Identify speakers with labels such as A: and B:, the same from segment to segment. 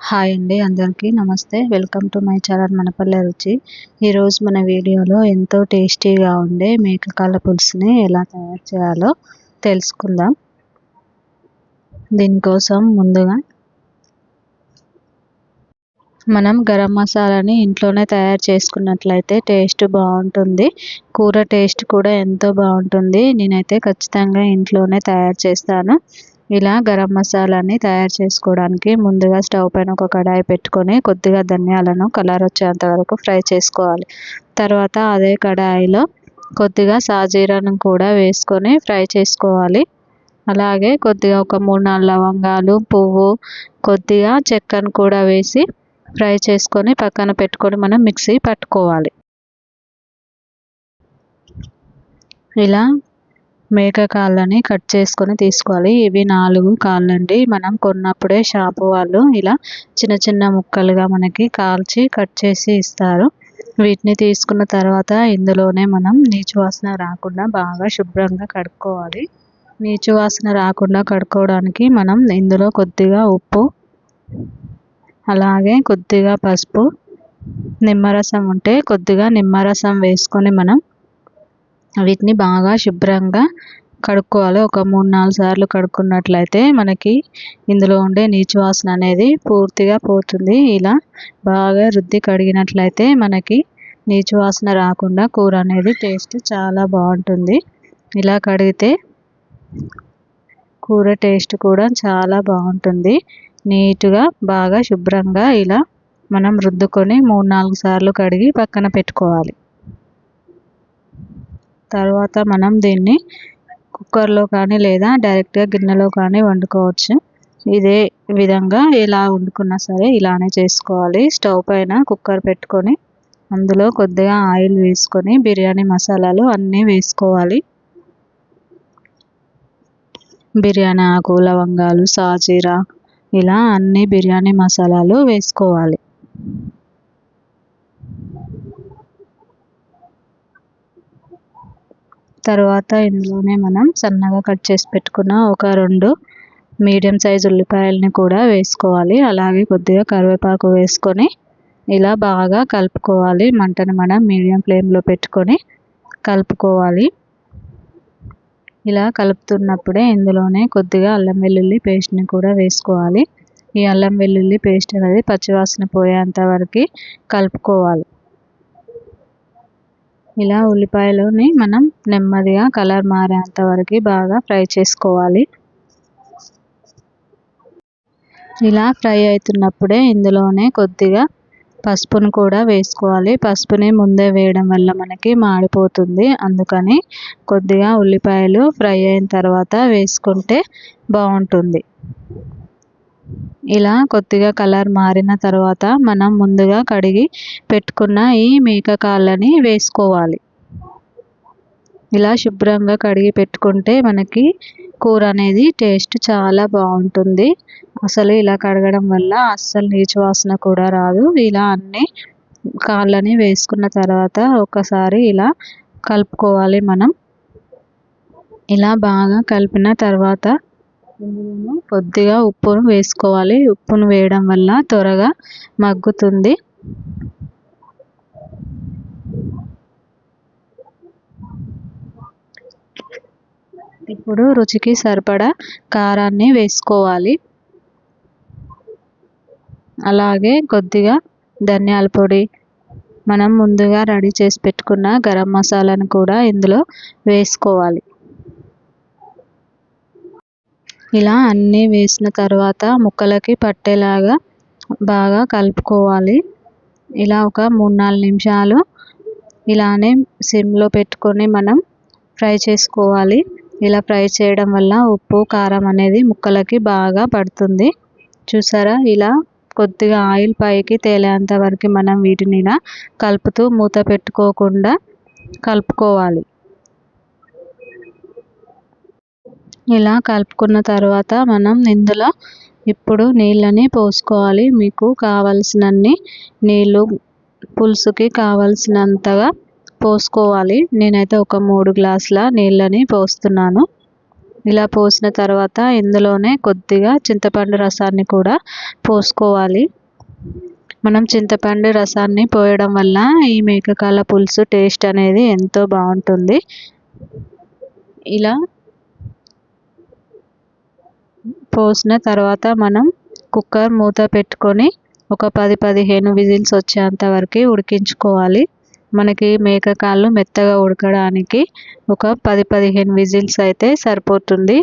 A: Hi అండి అందరికీ నమస్తే. Welcome to my channel Manapalle Ruchi. ఈరోజు మన వీడియోలో ఎంతో టేస్టీగా ఉండే మేకకాళ్ళ పులుసుని ఎలా తయారు చేయాలో తెలుసుకుందాం. దీనికోసం ముందుగా మనం గరం మసాలాని ఇంట్లోనే తయారు చేసుకున్నట్లయితే టేస్ట్ బాగుంటుంది. కూర టేస్ట్ కూడా ఎంతో బాగుంటుంది. నేనైతే ఖచ్చితంగా ఇంట్లోనే తయారు చేస్తాను. ఇలా గరం మసాలాని తయారు చేసుకోవడానికి ముందుగా స్టవ్ పైన ఒక కడాయి పెట్టుకొని కొద్దిగా ధనియాలను కలర్ వచ్చేంత వరకు ఫ్రై చేసుకోవాలి. తర్వాత అదే కడాయిలో కొద్దిగా సాజీరాను కూడా వేసుకొని ఫ్రై చేసుకోవాలి. అలాగే కొద్దిగా ఒక మూడు నాలుగు లవంగాలు పువ్వు కొద్దిగా చెక్కను కూడా వేసి ఫ్రై చేసుకొని పక్కన పెట్టుకొని మనం మిక్సీ పట్టుకోవాలి. ఇలా మేక కాళ్ళని కట్ చేసుకొని తీసుకోవాలి. ఇవి నాలుగు కాళ్ళండి. మనం కొన్నప్పుడే షాపు వాళ్ళు ఇలా చిన్న చిన్న ముక్కలుగా మనకి కాల్చి కట్ చేసి ఇస్తారు. వీటిని తీసుకున్న తర్వాత ఇందులోనే మనం నీచు వాసన రాకుండా బాగా శుభ్రంగా కడుక్కోవాలి. నీచు వాసన రాకుండా కడుక్కోవడానికి మనం ఇందులో కొద్దిగా ఉప్పు అలాగే కొద్దిగా పసుపు నిమ్మరసం ఉంటే కొద్దిగా నిమ్మరసం వేసుకొని మనం వీటిని బాగా శుభ్రంగా కడుక్కోవాలి. ఒక మూడు నాలుగు సార్లు కడుక్కున్నట్లయితే మనకి ఇందులో ఉండే నీచు వాసన అనేది పూర్తిగా పోతుంది. ఇలా బాగా రుద్ది కడిగినట్లయితే మనకి నీచు వాసన రాకుండా కూర అనేది టేస్ట్ చాలా బాగుంటుంది. ఇలా కడిగితే కూర టేస్ట్ కూడా చాలా బాగుంటుంది. నీట్గా బాగా శుభ్రంగా ఇలా మనం రుద్దుకొని మూడు నాలుగు సార్లు కడిగి పక్కన పెట్టుకోవాలి. తర్వాత మనం దీన్ని కుక్కర్లో కానీ లేదా డైరెక్ట్గా గిన్నెలో కానీ వండుకోవచ్చు. ఇదే విధంగా ఎలా వండుకున్నా సరే ఇలానే చేసుకోవాలి. స్టవ్ పైన కుక్కర్ పెట్టుకొని అందులో కొద్దిగా ఆయిల్ వేసుకొని బిర్యానీ మసాలాలు అన్నీ వేసుకోవాలి. బిర్యానీ ఆకు లవంగాలు సాజీరా ఇలా అన్ని బిర్యానీ మసాలాలు వేసుకోవాలి. తర్వాత ఇందులోనే మనం సన్నగా కట్ చేసి పెట్టుకున్న ఒక రెండు మీడియం సైజ్ ఉల్లిపాయలని కూడా వేసుకోవాలి. అలాగే కొద్దిగా కరివేపాకు వేసుకొని ఇలా బాగా కలుపుకోవాలి. మంటను మనం మీడియం ఫ్లేమ్లో పెట్టుకొని కలుపుకోవాలి. ఇలా కలుపుతున్నప్పుడే ఇందులోనే కొద్దిగా అల్లం వెల్లుల్లి పేస్ట్ని కూడా వేసుకోవాలి. ఈ అల్లం వెల్లుల్లి పేస్ట్ అనేది పచ్చివాసన పోయేంత వరకు కలుపుకోవాలి. ఇలా ఉల్లిపాయలని మనం నెమ్మదిగా కలర్ మారేంత వరకు బాగా ఫ్రై చేసుకోవాలి. ఇలా ఫ్రై అవుతున్నప్పుడే ఇందులోనే కొద్దిగా పసుపును కూడా వేసుకోవాలి. పసుపుని ముందే వేయడం వల్ల మనకి మాడిపోతుంది. అందుకని కొద్దిగా ఉల్లిపాయలు ఫ్రై అయిన తర్వాత వేసుకుంటే బాగుంటుంది. ఇలా కొద్దిగా కలర్ మారిన తర్వాత మనం ముందుగా కడిగి పెట్టుకున్న ఈ మేక కాళ్ళని వేసుకోవాలి. ఇలా శుభ్రంగా కడిగి పెట్టుకుంటే మనకి కూర అనేది టేస్ట్ చాలా బాగుంటుంది. అసలు ఇలా కడగడం వల్ల అస్సలు నీచు వాసన కూడా రాదు. ఇలా అన్ని కాళ్ళని వేసుకున్న తర్వాత ఒకసారి ఇలా కలుపుకోవాలి మనం. ఇలా బాగా కలిపిన తర్వాత కొద్దిగా ఉప్పును వేసుకోవాలి. ఉప్పును వేయడం వల్ల త్వరగా మగ్గుతుంది. ఇప్పుడు రుచికి సరిపడా కారాన్ని వేసుకోవాలి. అలాగే కొద్దిగా ధనియాల పొడి. మనం ముందుగా రెడీ చేసి పెట్టుకున్న గరం మసాలాను కూడా ఇందులో వేసుకోవాలి. ఇలా అన్నీ వేసిన తర్వాత ముక్కలకి పట్టేలాగా బాగా కలుపుకోవాలి. ఇలా ఒక మూడు నాలుగు నిమిషాలు ఇలానే సిమ్లో పెట్టుకొని మనం ఫ్రై చేసుకోవాలి. ఇలా ఫ్రై చేయడం వల్ల ఉప్పు కారం అనేది ముక్కలకి బాగా పడుతుంది. చూసారా? ఇలా కొద్దిగా ఆయిల్ పైకి తేలేంత వరకు మనం వీటిని ఇలా కలుపుతూ మూత పెట్టుకోకుండా కలుపుకోవాలి. ఇలా కలుపుకున్న తర్వాత మనం ఇందులో ఇప్పుడు నీళ్ళని పోసుకోవాలి. మీకు కావలసినన్ని నీళ్ళు పులుసుకి కావలసినంతగా పోసుకోవాలి. నేనైతే ఒక మూడు గ్లాసుల నీళ్ళని పోస్తున్నాను. ఇలా పోసిన తర్వాత ఇందులోనే కొద్దిగా చింతపండు రసాన్ని కూడా పోసుకోవాలి. మనం చింతపండు రసాన్ని పోయడం వల్ల ఈ మేకకాల పులుసు టేస్ట్ అనేది ఎంతో బాగుంటుంది. ఇలా పోసిన తర్వాత మనం కుక్కర్ మూత పెట్టుకొని ఒక పది పదిహేను విజిల్స్ వచ్చేంత వరకు ఉడికించుకోవాలి. మనకి మేక కాళ్ళు మెత్తగా ఉడకడానికి ఒక పది పదిహేను విజిల్స్ అయితే సరిపోతుంది.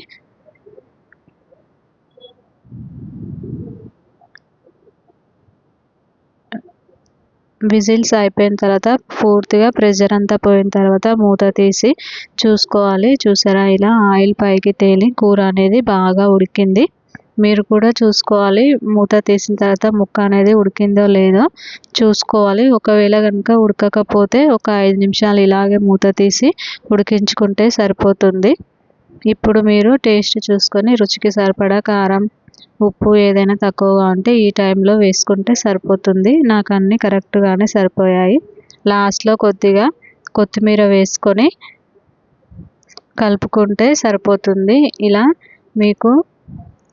A: విజిల్స్ అయిపోయిన తర్వాత పూర్తిగా ప్రెషర్ అంతా పోయిన తర్వాత మూత తీసి చూసుకోవాలి. చూసారా? ఇలా ఆయిల్ పైకి తేలి కూర అనేది బాగా ఉడికింది. మీరు కూడా చూసుకోవాలి. మూత తీసిన తర్వాత ముక్క అనేది ఉడికిందో లేదో చూసుకోవాలి. ఒకవేళ కనుక ఉడకకపోతే ఒక ఐదు నిమిషాలు ఇలాగే మూత తీసి ఉడికించుకుంటే సరిపోతుంది. ఇప్పుడు మీరు టేస్ట్ చూసుకొని రుచికి సరిపడా కారం ఉప్పు ఏదైనా తక్కువగా ఉంటే ఈ టైంలో వేసుకుంటే సరిపోతుంది. నాకు అన్నీ కరెక్ట్గానే సరిపోయాయి. లాస్ట్లో కొద్దిగా కొత్తిమీర వేసుకొని కలుపుకుంటే సరిపోతుంది. ఇలా మీకు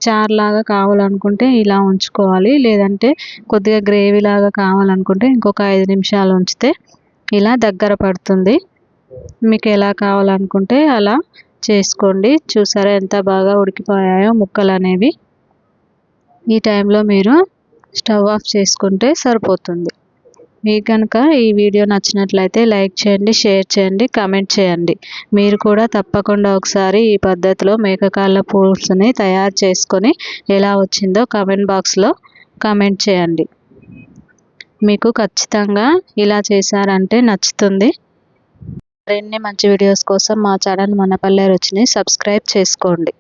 A: చారులాగా కావాలనుకుంటే ఇలా ఉంచుకోవాలి. లేదంటే కొద్దిగా గ్రేవీ లాగా కావాలనుకుంటే ఇంకొక ఐదు నిమిషాలు ఉంచితే ఇలా దగ్గర పడుతుంది. మీకు ఎలా కావాలనుకుంటే అలా చేసుకోండి. చూసారా ఎంత బాగా ఉడికిపోయాయో ముక్కలు అనేవి ఈ టైంలో మీరు స్టవ్ ఆఫ్ చేసుకుంటే సరిపోతుంది. మీకు కనుక ఈ వీడియో నచ్చినట్లయితే లైక్ చేయండి షేర్ చేయండి కమెంట్ చేయండి. మీరు కూడా తప్పకుండా ఒకసారి ఈ పద్ధతిలో మేకకాళ్ళ పూల్స్ని తయారు చేసుకొని ఎలా వచ్చిందో కమెంట్ బాక్స్లో కమెంట్ చేయండి. మీకు ఖచ్చితంగా ఇలా చేశారంటే నచ్చుతుంది. మరిన్ని మంచి వీడియోస్ కోసం మా ఛానల్ మనపల్లె రుచిని సబ్స్క్రైబ్ చేసుకోండి.